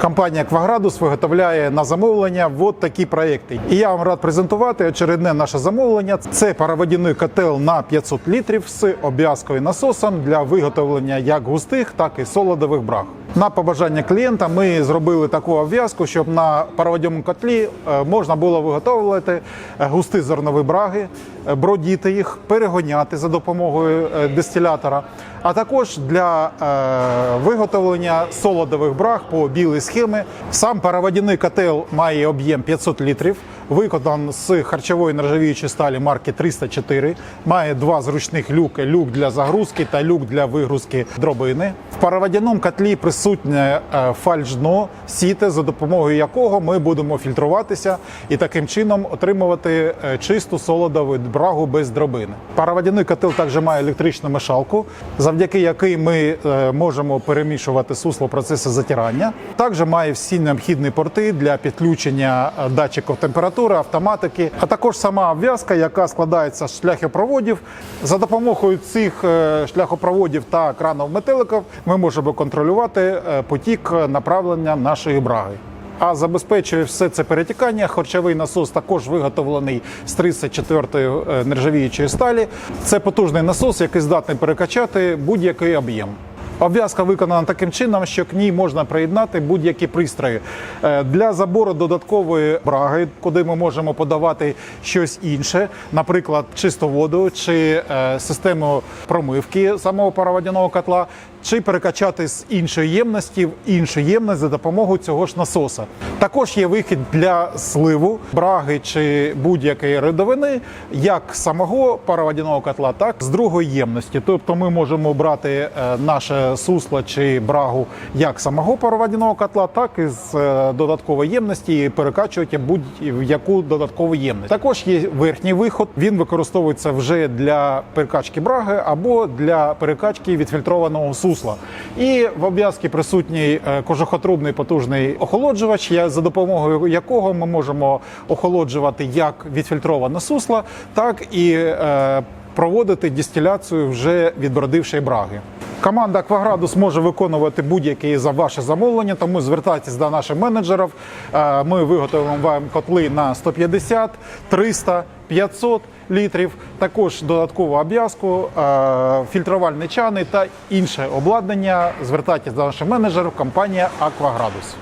Компанія Кваградус виготовляє на замовлення от такі проекти. І я вам рад презентувати очередне наше замовлення. Це пароводяний котел на 500 літрів з обв'язкою насосом для виготовлення як густих, так і солодових браг. На побажання клієнта ми зробили таку обв'язку, щоб на пароводяному котлі е, можна було виготовувати е, густі зернові браги, е, бродіти їх, перегоняти за допомогою дистилятора, а також для виготовлення солодових браг по білій схемі. Сам пароводяний котел має об'єм 500 літрів, виконаний з харчової нержавіючої сталі марки 304, має два зручних люки: люк для загрузки та люк для вигрузки дробини. В пароводяному котлі присутнє е, фальш-дно, сіте, за допомогою якого ми будемо фільтруватися і таким чином отримувати е, чисту солодову брагу без дробини. Пароводяний котел також має електричну мешалку, завдяки якій ми е, можемо перемішувати сусло процесу затирання. Також має всі необхідні порти для підключення датчиків температури, автоматики, а також сама обв'язка, яка складається з шляхопроводів. За допомогою цих е, шляхопроводів та кранів метеликів ми можемо контролювати е, потік направлення нашої браги. А забезпечує все це перетікання. Харчовий насос також виготовлений з 34-ї е, нержавіючої сталі. Це потужний насос, який здатний перекачати будь-який об'єм. Обв'язка виконана таким чином, що к ній можна приєднати будь-які пристрої Е, для забору додаткової браги, куди ми можемо подавати щось інше, наприклад, чисту воду чи е, систему промивки самого пароводяного котла, чи перекачати з іншої ємності в іншу ємність за допомогою цього ж насоса. Також є вихід для сливу браги чи будь-якої рідовини, як самого пароводяного котла, так і з другої ємності. Тобто ми можемо брати е, наше сусло чи брагу як самого пароводяного котла, так і з е, додаткової ємності і перекачувати будь-яку додаткову ємність. Також є верхній виход. Він використовується вже для перекачки браги або для перекачки відфільтрованого сусла. І в обв'язці присутній е, кожухотрубний потужний охолоджувач, за допомогою якого ми можемо охолоджувати як відфільтроване сусло, так і е, проводити дистиляцію вже відбродившої браги. Команда Акваградус може виконувати будь-які за ваше замовлення, тому звертайтесь до наших менеджерів. Е, Ми виготовимо вам котли на 150, 300, 500 літрів. Також додаткову обв'язку, е, фільтрувальні чани та інше обладнання. Звертайтесь до наших менеджерів. Компанія Акваградус.